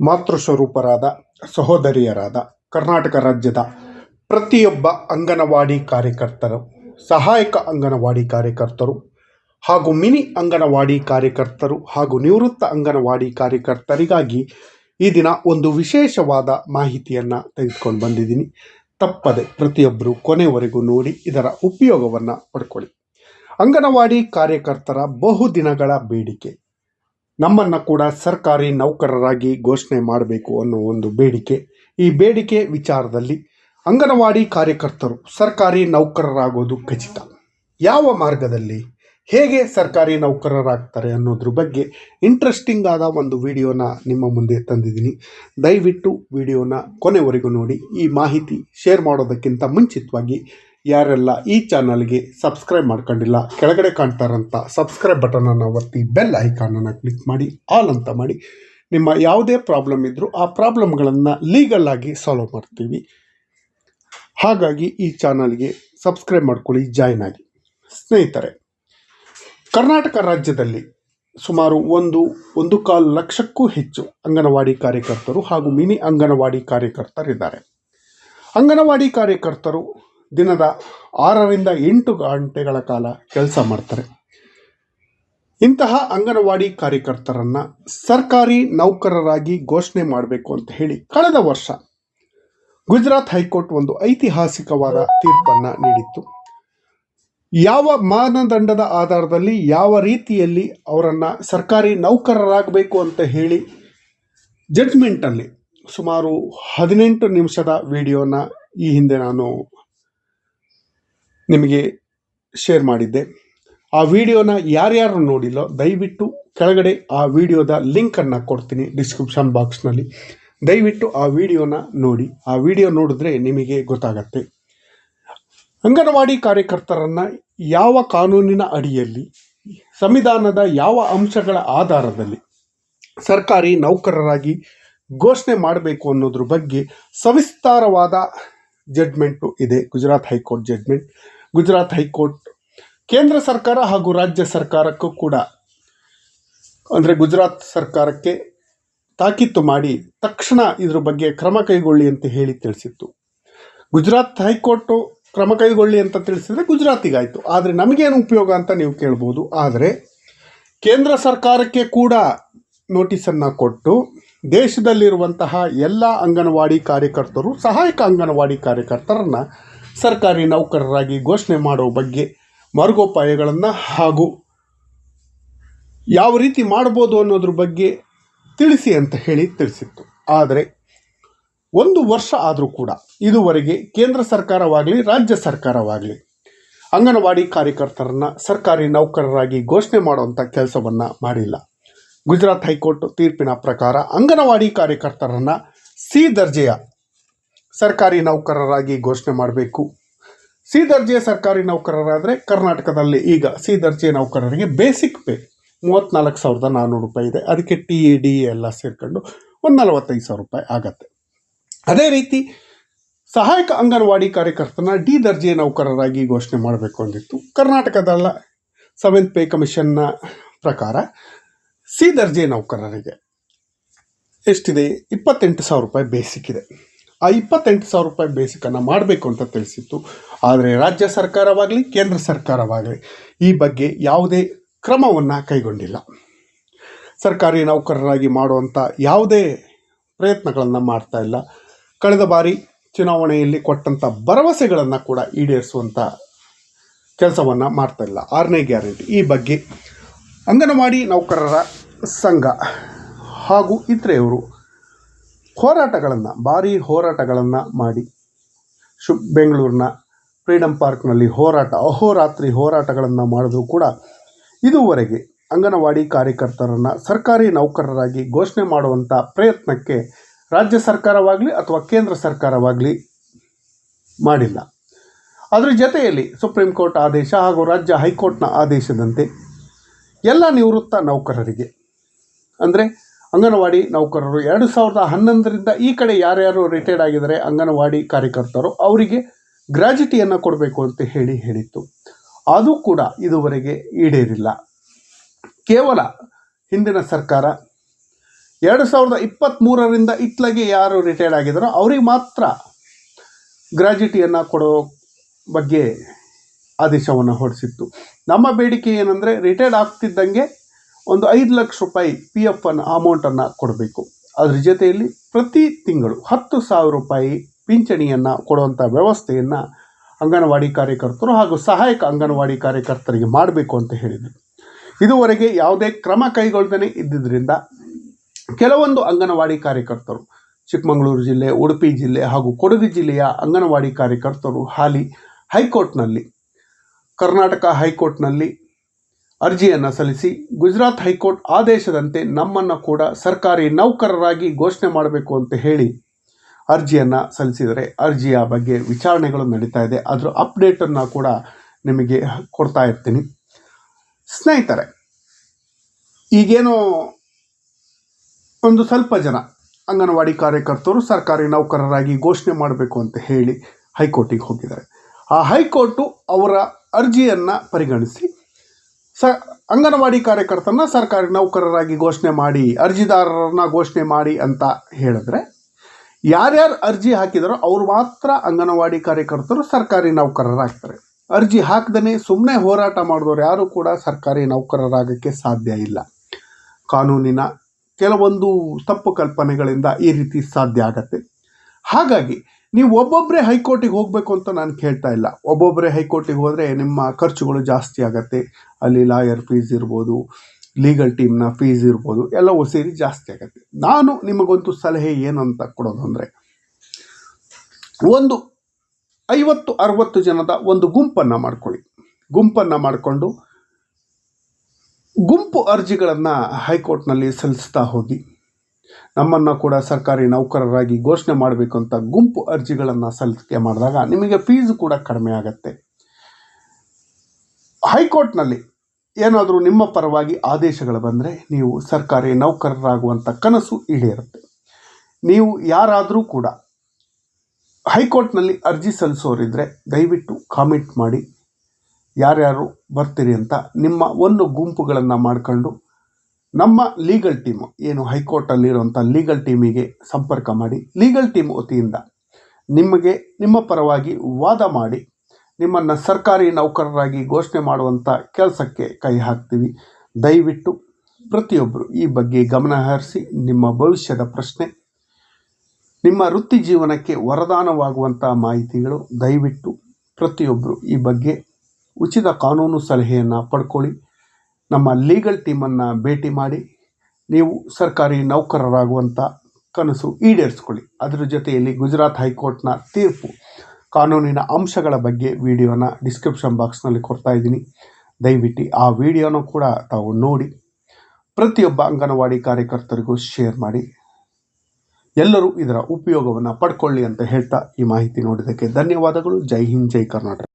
ಮಾತೃಸ್ವರೂಪರಾದ ಸಹೋದರಿಯರಾದ ಕರ್ನಾಟಕ ರಾಜ್ಯದ ಪ್ರತಿಯೊಬ್ಬ ಅಂಗನವಾಡಿ ಕಾರ್ಯಕರ್ತರು, ಸಹಾಯಕ ಅಂಗನವಾಡಿ ಕಾರ್ಯಕರ್ತರು ಹಾಗೂ ಮಿನಿ ಅಂಗನವಾಡಿ ಕಾರ್ಯಕರ್ತರು ಹಾಗೂ ನಿವೃತ್ತ ಅಂಗನವಾಡಿ ಕಾರ್ಯಕರ್ತರಿಗಾಗಿ ಈ ದಿನ ಒಂದು ವಿಶೇಷವಾದ ಮಾಹಿತಿಯನ್ನು ತೆಗೆದುಕೊಂಡು ಬಂದಿದ್ದೀನಿ. ತಪ್ಪದೆ ಪ್ರತಿಯೊಬ್ಬರು ಕೊನೆವರೆಗೂ ನೋಡಿ ಇದರ ಉಪಯೋಗವನ್ನು ಪಡ್ಕೊಳ್ಳಿ. ಅಂಗನವಾಡಿ ಕಾರ್ಯಕರ್ತರ ಬಹುದಿನಗಳ ಬೇಡಿಕೆ. ನಮ್ಮನ್ನು ಕೂಡ ಸರ್ಕಾರಿ ನೌಕರರಾಗಿ ಘೋಷಣೆ ಮಾಡಬೇಕು ಅನ್ನೋ ಒಂದು ಬೇಡಿಕೆ. ಈ ಬೇಡಿಕೆ ವಿಚಾರದಲ್ಲಿ ಅಂಗನವಾಡಿ ಕಾರ್ಯಕರ್ತರು ಸರ್ಕಾರಿ ನೌಕರರಾಗೋದು ಖಚಿತ. ಯಾವ ಮಾರ್ಗದಲ್ಲಿ ಹೇಗೆ ಸರ್ಕಾರಿ ನೌಕರರಾಗ್ತಾರೆ ಅನ್ನೋದ್ರ ಬಗ್ಗೆ ಇಂಟ್ರೆಸ್ಟಿಂಗ್ ಆದ ಒಂದು ವಿಡಿಯೋನ ನಿಮ್ಮ ಮುಂದೆ ತಂದಿದ್ದೀನಿ. ದಯವಿಟ್ಟು ವಿಡಿಯೋನ ಕೊನೆವರೆಗೂ ನೋಡಿ. ಈ ಮಾಹಿತಿ ಶೇರ್ ಮಾಡೋದಕ್ಕಿಂತ ಮುಂಚಿತವಾಗಿ ಯಾರೆಲ್ಲ ಈ ಚಾನಲ್ಗೆ ಸಬ್ಸ್ಕ್ರೈಬ್ ಮಾಡ್ಕೊಂಡಿಲ್ಲ, ಕೆಳಗಡೆ ಕಾಣ್ತಾರಂಥ ಸಬ್ಸ್ಕ್ರೈಬ್ ಬಟನನ್ನು ಒತ್ತಿ ಬೆಲ್ ಐಕಾನನ್ನು ಕ್ಲಿಕ್ ಮಾಡಿ, ಆಲ್ ಅಂತ ಮಾಡಿ. ನಿಮ್ಮ ಯಾವುದೇ ಪ್ರಾಬ್ಲಮ್ ಇದ್ದರೂ ಆ ಪ್ರಾಬ್ಲಮ್ಗಳನ್ನು ಲೀಗಲ್ ಆಗಿ ಸಾಲ್ವ್ ಮಾಡ್ತೀವಿ. ಹಾಗಾಗಿ ಈ ಚಾನಲ್ಗೆ ಸಬ್ಸ್ಕ್ರೈಬ್ ಮಾಡ್ಕೊಳ್ಳಿ, ಜಾಯ್ನ್ ಆಗಿ. ಸ್ನೇಹಿತರೆ, ಕರ್ನಾಟಕ ರಾಜ್ಯದಲ್ಲಿ ಸುಮಾರು ಒಂದು ಒಂದು ಕಾಲು ಲಕ್ಷಕ್ಕೂ ಹೆಚ್ಚು ಅಂಗನವಾಡಿ ಕಾರ್ಯಕರ್ತರು ಹಾಗೂ ಮಿನಿ ಅಂಗನವಾಡಿ ಕಾರ್ಯಕರ್ತರಿದ್ದಾರೆ. ಅಂಗನವಾಡಿ ಕಾರ್ಯಕರ್ತರು ದಿನದ ಆರರಿಂದ ಎಂಟು ಗಂಟೆಗಳ ಕಾಲ ಕೆಲಸ ಮಾಡ್ತಾರೆ. ಇಂತಹ ಅಂಗನವಾಡಿ ಕಾರ್ಯಕರ್ತರನ್ನು ಸರ್ಕಾರಿ ನೌಕರರಾಗಿ ಘೋಷಣೆ ಮಾಡಬೇಕು ಅಂತ ಹೇಳಿ ಕಳೆದ ವರ್ಷ ಗುಜರಾತ್ ಹೈಕೋರ್ಟ್ ಒಂದು ಐತಿಹಾಸಿಕವಾದ ತೀರ್ಪನ್ನು ನೀಡಿತ್ತು. ಯಾವ ಮಾನದಂಡದ ಆಧಾರದಲ್ಲಿ ಯಾವ ರೀತಿಯಲ್ಲಿ ಅವರನ್ನು ಸರ್ಕಾರಿ ನೌಕರರಾಗಬೇಕು ಅಂತ ಹೇಳಿ ಜಡ್ಜ್ಮೆಂಟಲ್ಲಿ ಸುಮಾರು ಹದಿನೆಂಟು ನಿಮಿಷದ ವಿಡಿಯೋನ ಈ ಹಿಂದೆ ನಾನು ನಿಮಗೆ ಶೇರ್ ಮಾಡಿದ್ದೆ. ಆ ವಿಡಿಯೋನ ಯಾರ್ಯಾರು ನೋಡಿಲ್ಲೋ ದಯವಿಟ್ಟು ಕೆಳಗಡೆ ಆ ವಿಡಿಯೋದ ಲಿಂಕನ್ನು ಕೊಡ್ತೀನಿ ಡಿಸ್ಕ್ರಿಪ್ಷನ್ ಬಾಕ್ಸ್ನಲ್ಲಿ ದಯವಿಟ್ಟು ಆ ವಿಡಿಯೋನ ನೋಡಿ. ಆ ವಿಡಿಯೋ ನೋಡಿದ್ರೆ ನಿಮಗೆ ಗೊತ್ತಾಗತ್ತೆ. ಅಂಗನವಾಡಿ ಕಾರ್ಯಕರ್ತರನ್ನು ಯಾವ ಕಾನೂನಿನ ಅಡಿಯಲ್ಲಿ, ಸಂವಿಧಾನದ ಯಾವ ಅಂಶಗಳ ಆಧಾರದಲ್ಲಿ ಸರ್ಕಾರಿ ನೌಕರರಾಗಿ ಘೋಷಣೆ ಮಾಡಬೇಕು ಅನ್ನೋದ್ರ ಬಗ್ಗೆ ಸವಿಸ್ತಾರವಾದ ಜಡ್ಮೆಂಟು ಇದೆ. Gujarat high court judgement Gujarat high court, ಕೇಂದ್ರ ಸರ್ಕಾರ ಹಾಗೂ ರಾಜ್ಯ ಸರ್ಕಾರಕ್ಕೂ ಕೂಡ, ಅಂದರೆ ಗುಜರಾತ್ ಸರ್ಕಾರಕ್ಕೆ ತಾಕೀತು ಮಾಡಿ ತಕ್ಷಣ ಇದ್ರ ಬಗ್ಗೆ ಕ್ರಮ ಕೈಗೊಳ್ಳಿ ಅಂತ ಹೇಳಿ ತಿಳಿಸಿತ್ತು. ಗುಜರಾತ್ ಹೈಕೋರ್ಟು ಕ್ರಮ ಕೈಗೊಳ್ಳಿ ಅಂತ ತಿಳಿಸಿದರೆ ಗುಜರಾತಿಗಾಯಿತು. ಆದರೆ ನಮಗೇನು ಉಪಯೋಗ ಅಂತ ನೀವು ಕೇಳ್ಬೋದು. ಆದರೆ ಕೇಂದ್ರ ಸರ್ಕಾರಕ್ಕೆ ಕೂಡ ನೋಟಿಸನ್ನು ಕೊಟ್ಟು ದೇಶದಲ್ಲಿರುವಂತಹ ಎಲ್ಲ ಅಂಗನವಾಡಿ ಕಾರ್ಯಕರ್ತರು, ಸಹಾಯಕ ಅಂಗನವಾಡಿ ಕಾರ್ಯಕರ್ತರನ್ನು ಸರ್ಕಾರಿ ನೌಕರರಾಗಿ ಘೋಷಣೆ ಮಾಡೋ ಬಗ್ಗೆ ಮಾರ್ಗೋಪಾಯಗಳನ್ನು ಹಾಗೂ ಯಾವ ರೀತಿ ಮಾಡ್ಬೋದು ಅನ್ನೋದ್ರ ಬಗ್ಗೆ ತಿಳಿಸಿ ಅಂತ ಹೇಳಿ ತಿಳಿಸಿತ್ತು. ಆದರೆ ಒಂದು ವರ್ಷ ಆದರೂ ಕೂಡ ಇದುವರೆಗೆ ಕೇಂದ್ರ ಸರ್ಕಾರವಾಗಲಿ, ರಾಜ್ಯ ಸರ್ಕಾರವಾಗಲಿ ಅಂಗನವಾಡಿ ಕಾರ್ಯಕರ್ತರನ್ನು ಸರ್ಕಾರಿ ನೌಕರರಾಗಿ ಘೋಷಣೆ ಮಾಡುವಂಥ ಕೆಲಸವನ್ನು ಮಾಡಿಲ್ಲ. ಗುಜರಾತ್ ಹೈಕೋರ್ಟ್ ತೀರ್ಪಿನ ಪ್ರಕಾರ ಅಂಗನವಾಡಿ ಕಾರ್ಯಕರ್ತರನ್ನು ಸಿ ದರ್ಜೆಯ ಸರ್ಕಾರಿ ನೌಕರರಾಗಿ ಘೋಷಣೆ ಮಾಡಬೇಕು. ಸಿ ದರ್ಜೆಯ ಸರ್ಕಾರಿ ನೌಕರರಾದರೆ ಕರ್ನಾಟಕದಲ್ಲಿ ಈಗ ಸಿ ದರ್ಜೆ ನೌಕರರಿಗೆ ಬೇಸಿಕ್ ಪೇ ಮೂವತ್ತ್ನಾಲ್ಕು ಸಾವಿರದ ನಾನ್ನೂರು ರೂಪಾಯಿ ಇದೆ. ಅದಕ್ಕೆ ಟಿ ಇ ಡಿ ಎಲ್ಲ ಸೇರಿಕೊಂಡು ಒಂದು ನಲವತ್ತೈದು ಸಾವಿರ ರೂಪಾಯಿ ಆಗತ್ತೆ. ಅದೇ ರೀತಿ ಸಹಾಯಕ ಅಂಗನವಾಡಿ ಕಾರ್ಯಕರ್ತನ ಡಿ ದರ್ಜೆ ನೌಕರರಾಗಿ ಘೋಷಣೆ ಮಾಡಬೇಕು ಅಂದಿತ್ತು. ಕರ್ನಾಟಕದಲ್ಲ ಸೆವೆಂತ್ ಪೇ ಕಮಿಷನ್ನ ಪ್ರಕಾರ ಸಿ ದರ್ಜೆ ನೌಕರರಿಗೆ ಎಷ್ಟಿದೆ? ಇಪ್ಪತ್ತೆಂಟು ಸಾವಿರ ರೂಪಾಯಿ ಬೇಸಿಕ್ ಇದೆ. ಆ ಇಪ್ಪತ್ತೆಂಟು ಸಾವಿರ ರೂಪಾಯಿ ಬೇಸಿಕನ್ನು ಮಾಡಬೇಕು ಅಂತ ತಿಳಿಸಿತ್ತು. ಆದರೆ ರಾಜ್ಯ ಸರ್ಕಾರವಾಗಲಿ, ಕೇಂದ್ರ ಸರ್ಕಾರವಾಗಲಿ ಈ ಬಗ್ಗೆ ಯಾವುದೇ ಕ್ರಮವನ್ನು ಕೈಗೊಂಡಿಲ್ಲ. ಸರ್ಕಾರಿ ನೌಕರರಾಗಿ ಮಾಡುವಂಥ ಯಾವುದೇ ಪ್ರಯತ್ನಗಳನ್ನು ಮಾಡ್ತಾ ಇಲ್ಲ. ಕಳೆದ ಬಾರಿ ಚುನಾವಣೆಯಲ್ಲಿ ಕೊಟ್ಟಂಥ ಭರವಸೆಗಳನ್ನು ಕೂಡ ಈಡೇರಿಸುವಂಥ ಕೆಲಸವನ್ನು ಮಾಡ್ತಾ ಇಲ್ಲ. ಆರನೇ ಗ್ಯಾರಂಟಿ. ಈ ಬಗ್ಗೆ ಅಂಗನವಾಡಿ ನೌಕರರ ಸಂಘ ಹಾಗೂ ಇತರೆಯವರು ಹೋರಾಟಗಳನ್ನು, ಭಾರಿ ಹೋರಾಟಗಳನ್ನು ಮಾಡಿ. ಶು, ಬೆಂಗಳೂರಿನ ಫ್ರೀಡಮ್ ಪಾರ್ಕ್ನಲ್ಲಿ ಹೋರಾಟ, ಅಹೋರಾತ್ರಿ ಹೋರಾಟಗಳನ್ನು ಮಾಡಿದ್ರು ಕೂಡ ಇದುವರೆಗೆ ಅಂಗನವಾಡಿ ಕಾರ್ಯಕರ್ತರನ್ನು ಸರ್ಕಾರಿ ನೌಕರರಾಗಿ ಘೋಷಣೆ ಮಾಡುವಂಥ ಪ್ರಯತ್ನಕ್ಕೆ ರಾಜ್ಯ ಸರ್ಕಾರವಾಗಲಿ ಅಥವಾ ಕೇಂದ್ರ ಸರ್ಕಾರವಾಗಲಿ ಮಾಡಿಲ್ಲ. ಅದರ ಜೊತೆಯಲ್ಲಿ ಸುಪ್ರೀಂ ಕೋರ್ಟ್ ಆದೇಶ ಹಾಗೂ ರಾಜ್ಯ ಹೈಕೋರ್ಟ್ನ ಆದೇಶದಂತೆ ಎಲ್ಲ ನಿವೃತ್ತ ನೌಕರರಿಗೆ, ಅಂದರೆ ಅಂಗನವಾಡಿ ನೌಕರರು ಎರಡು ಸಾವಿರದ ಹನ್ನೊಂದರಿಂದ ಈ ಕಡೆ ಯಾರ್ಯಾರು ರಿಟೈರ್ಡ್ ಆಗಿದ್ದಾರೆ, ಅಂಗನವಾಡಿ ಕಾರ್ಯಕರ್ತರು ಅವರಿಗೆ ಗ್ರ್ಯಾಜುಟಿಯನ್ನು ಕೊಡಬೇಕು ಅಂತ ಹೇಳಿ ಹೇಳಿತ್ತು. ಅದು ಕೂಡ ಇದುವರೆಗೆ ಈಡೇರಿಲ್ಲ. ಕೇವಲ ಹಿಂದಿನ ಸರ್ಕಾರ ಎರಡು ಸಾವಿರದ ಇಪ್ಪತ್ತ್ಮೂರರಿಂದ ಇತ್ಲಾಗೆ ಯಾರು ರಿಟೈರ್ಡ್ ಆಗಿದ್ದಾರೋ ಅವರಿಗೆ ಮಾತ್ರ ಗ್ರ್ಯಾಜುಟಿಯನ್ನು ಕೊಡೋ ಬಗ್ಗೆ ಆದೇಶವನ್ನು ಹೊರಡಿಸಿತ್ತು. ನಮ್ಮ ಬೇಡಿಕೆ ಏನಂದರೆ ರಿಟೈರ್ಡ್ ಆಗ್ತಿದ್ದಂಗೆ ಒಂದು ಐದು ಲಕ್ಷ ರೂಪಾಯಿ ಪಿ ಎಫ್ ಅನ್ನು ಅಮೌಂಟನ್ನು ಕೊಡಬೇಕು. ಅದರ ಜೊತೆಯಲ್ಲಿ ಪ್ರತಿ ತಿಂಗಳು ಹತ್ತು ಸಾವಿರ ರೂಪಾಯಿ ಪಿಂಚಣಿಯನ್ನು ಕೊಡುವಂಥ ವ್ಯವಸ್ಥೆಯನ್ನು ಅಂಗನವಾಡಿ ಕಾರ್ಯಕರ್ತರು ಹಾಗೂ ಸಹಾಯಕ ಅಂಗನವಾಡಿ ಕಾರ್ಯಕರ್ತರಿಗೆ ಮಾಡಬೇಕು ಅಂತ ಹೇಳಿದರು. ಇದುವರೆಗೆ ಯಾವುದೇ ಕ್ರಮ ಕೈಗೊಳ್ಳದೇ ಇದ್ದಿದ್ದರಿಂದ ಕೆಲವೊಂದು ಅಂಗನವಾಡಿ ಕಾರ್ಯಕರ್ತರು, ಚಿಕ್ಕಮಗಳೂರು ಜಿಲ್ಲೆ, ಉಡುಪಿ ಜಿಲ್ಲೆ ಹಾಗೂ ಕೊಡಗು ಜಿಲ್ಲೆಯ ಅಂಗನವಾಡಿ ಕಾರ್ಯಕರ್ತರು ಹಾಲಿ ಹೈಕೋರ್ಟ್ನಲ್ಲಿ, ಕರ್ನಾಟಕ ಹೈಕೋರ್ಟ್ನಲ್ಲಿ ಅರ್ಜಿಯನ್ನು ಸಲ್ಲಿಸಿ ಗುಜರಾತ್ ಹೈಕೋರ್ಟ್ ಆದೇಶದಂತೆ ನಮ್ಮನ್ನು ಕೂಡ ಸರ್ಕಾರಿ ನೌಕರರಾಗಿ ಘೋಷಣೆ ಮಾಡಬೇಕು ಅಂತ ಹೇಳಿ ಅರ್ಜಿಯನ್ನು ಸಲ್ಲಿಸಿದರೆ ಅರ್ಜಿಯ ಬಗ್ಗೆ ವಿಚಾರಣೆಗಳು ನಡೀತಾ ಇದೆ. ಅದರ ಅಪ್ಡೇಟನ್ನು ಕೂಡ ನಿಮಗೆ ಕೊಡ್ತಾ ಇರ್ತೀನಿ. ಸ್ನೇಹಿತರೆ, ಈಗೇನೋ ಒಂದು ಸ್ವಲ್ಪ ಜನ ಅಂಗನವಾಡಿ ಕಾರ್ಯಕರ್ತರು ಸರ್ಕಾರಿ ನೌಕರರಾಗಿ ಘೋಷಣೆ ಮಾಡಬೇಕು ಅಂತ ಹೇಳಿ ಹೈಕೋರ್ಟಿಗೆ ಹೋಗಿದ್ದಾರೆ. ಆ ಹೈಕೋರ್ಟು ಅವರ ಅರ್ಜಿಯನ್ನು ಪರಿಗಣಿಸಿ ಸ ಅಂಗನವಾಡಿ ಕಾರ್ಯಕರ್ತರನ್ನ ಸರ್ಕಾರಿ ನೌಕರರಾಗಿ ಘೋಷಣೆ ಮಾಡಿ, ಅರ್ಜಿದಾರರನ್ನ ಘೋಷಣೆ ಮಾಡಿ ಅಂತ ಹೇಳಿದ್ರೆ, ಯಾರ್ಯಾರು ಅರ್ಜಿ ಹಾಕಿದಾರೋ ಅವ್ರು ಮಾತ್ರ ಅಂಗನವಾಡಿ ಕಾರ್ಯಕರ್ತರು ಸರ್ಕಾರಿ ನೌಕರರಾಗ್ತಾರೆ. ಅರ್ಜಿ ಹಾಕ್ದೇ ಸುಮ್ಮನೆ ಹೋರಾಟ ಮಾಡಿದವರು ಯಾರು ಕೂಡ ಸರ್ಕಾರಿ ನೌಕರರಾಗಕ್ಕೆ ಸಾಧ್ಯ ಇಲ್ಲ. ಕಾನೂನಿನ ಕೆಲವೊಂದು ತಪ್ಪು ಕಲ್ಪನೆಗಳಿಂದ ಈ ರೀತಿ ಸಾಧ್ಯ ಆಗತ್ತೆ. ಹಾಗಾಗಿ ನೀವು ಒಬ್ಬೊಬ್ಬರೇ ಹೈಕೋರ್ಟಿಗೆ ಹೋಗಬೇಕು ಅಂತ ನಾನು ಕೇಳ್ತಾ ಇಲ್ಲ. ಒಬ್ಬೊಬ್ಬರೇ ಹೈಕೋರ್ಟಿಗೆ ಹೋದರೆ ನಿಮ್ಮ ಖರ್ಚುಗಳು ಜಾಸ್ತಿ ಆಗತ್ತೆ. ಅಲ್ಲಿ ಲಾಯರ್ ಫೀಸ್ ಇರ್ಬೋದು, ಲೀಗಲ್ ಟೀಮ್ನ ಫೀಸ್ ಇರ್ಬೋದು, ಎಲ್ಲವೂ ಸೇರಿ ಜಾಸ್ತಿ ಆಗುತ್ತೆ. ನಾನು ನಿಮಗೊಂದು ಸಲಹೆ ಏನು ಅಂತ ಕೊಡೋದು ಅಂದರೆ, ಒಂದು ಐವತ್ತು, ಅರವತ್ತು ಜನದ ಒಂದು ಗುಂಪನ್ನು ಮಾಡ್ಕೊಳ್ಳಿ. ಗುಂಪನ್ನು ಮಾಡಿಕೊಂಡು ಗುಂಪು ಅರ್ಜಿಗಳನ್ನು ಹೈಕೋರ್ಟ್ನಲ್ಲಿ ಸಲ್ಲಿಸ್ತಾ ಹೋಗಿ. ನಮ್ಮನ್ನು ಕೂಡ ಸರ್ಕಾರಿ ನೌಕರರಾಗಿ ಘೋಷಣೆ ಮಾಡಬೇಕು ಅಂತ ಗುಂಪು ಅರ್ಜಿಗಳನ್ನು ಸಲ್ಲಿಕೆ ಮಾಡಿದಾಗ ನಿಮಗೆ ಫೀಸ್ ಕೂಡ ಕಡಿಮೆ ಆಗುತ್ತೆ. ಹೈಕೋರ್ಟ್ನಲ್ಲಿ ಏನಾದರೂ ನಿಮ್ಮ ಪರವಾಗಿ ಆದೇಶಗಳು ಬಂದರೆ ನೀವು ಸರ್ಕಾರಿ ನೌಕರರಾಗುವಂಥ ಕನಸು ಈಡೇರುತ್ತೆ. ನೀವು ಯಾರಾದರೂ ಕೂಡ ಹೈಕೋರ್ಟ್ನಲ್ಲಿ ಅರ್ಜಿ ಸಲ್ಲಿಸೋರಿದ್ದರೆ ದಯವಿಟ್ಟು ಕಾಮೆಂಟ್ ಮಾಡಿ, ಯಾರ್ಯಾರು ಬರ್ತೀರಿ ಅಂತ ನಿಮ್ಮ ಒಂದು ಗುಂಪುಗಳನ್ನು ಮಾಡ್ಕೊಂಡು ನಮ್ಮ ಲೀಗಲ್ ಟೀಮ್ ಏನು ಹೈಕೋರ್ಟಲ್ಲಿರುವಂಥ ಲೀಗಲ್ ಟೀಮಿಗೆ ಸಂಪರ್ಕ ಮಾಡಿ ಲೀಗಲ್ ಟೀಮ್ ವತಿಯಿಂದ ನಿಮಗೆ, ನಿಮ್ಮ ಪರವಾಗಿ ವಾದ ಮಾಡಿ, ನಿಮ್ಮನ್ನು ಸರ್ಕಾರಿ ನೌಕರರಾಗಿ ಘೋಷಣೆ ಮಾಡುವಂಥ ಕೆಲಸಕ್ಕೆ ಕೈ ಹಾಕ್ತೀವಿ. ದಯವಿಟ್ಟು ಪ್ರತಿಯೊಬ್ಬರು ಈ ಬಗ್ಗೆ ಗಮನ ಹರಿಸಿ, ನಿಮ್ಮ ಭವಿಷ್ಯದ ಪ್ರಶ್ನೆ, ನಿಮ್ಮ ವೃತ್ತಿ ಜೀವನಕ್ಕೆ ವರದಾನವಾಗುವಂಥ ಮಾಹಿತಿಗಳು ದಯವಿಟ್ಟು ಪ್ರತಿಯೊಬ್ಬರು ಈ ಬಗ್ಗೆ ಉಚಿತ ಕಾನೂನು ಸಲಹೆಯನ್ನು ಪಡ್ಕೊಳ್ಳಿ. ನಮ್ಮ ಲೀಗಲ್ ಟೀಮನ್ನು ಭೇಟಿ ಮಾಡಿ ನೀವು ಸರ್ಕಾರಿ ನೌಕರರಾಗುವಂಥ ಕನಸು ಈಡೇರಿಸ್ಕೊಳ್ಳಿ. ಅದರ ಜೊತೆಯಲ್ಲಿ ಗುಜರಾತ್ ಹೈಕೋರ್ಟ್ನ ತೀರ್ಪು ಕಾನೂನಿನ ಅಂಶಗಳ ಬಗ್ಗೆ ವಿಡಿಯೋನ ಡಿಸ್ಕ್ರಿಪ್ಷನ್ ಬಾಕ್ಸ್ನಲ್ಲಿ ಕೊಡ್ತಾ ಇದ್ದೀನಿ. ದಯವಿಟ್ಟು ಆ ವಿಡಿಯೋನ ಕೂಡ ತಾವು ನೋಡಿ, ಪ್ರತಿಯೊಬ್ಬ ಅಂಗನವಾಡಿ ಕಾರ್ಯಕರ್ತರಿಗೂ ಶೇರ್ ಮಾಡಿ, ಎಲ್ಲರೂ ಇದರ ಉಪಯೋಗವನ್ನು ಪಡ್ಕೊಳ್ಳಿ ಅಂತ ಹೇಳ್ತಾ ಈ ಮಾಹಿತಿ ನೋಡಿದ್ದಕ್ಕೆ ಧನ್ಯವಾದಗಳು. ಜೈ ಹಿಂದ್, ಜೈ ಕರ್ನಾಟಕ.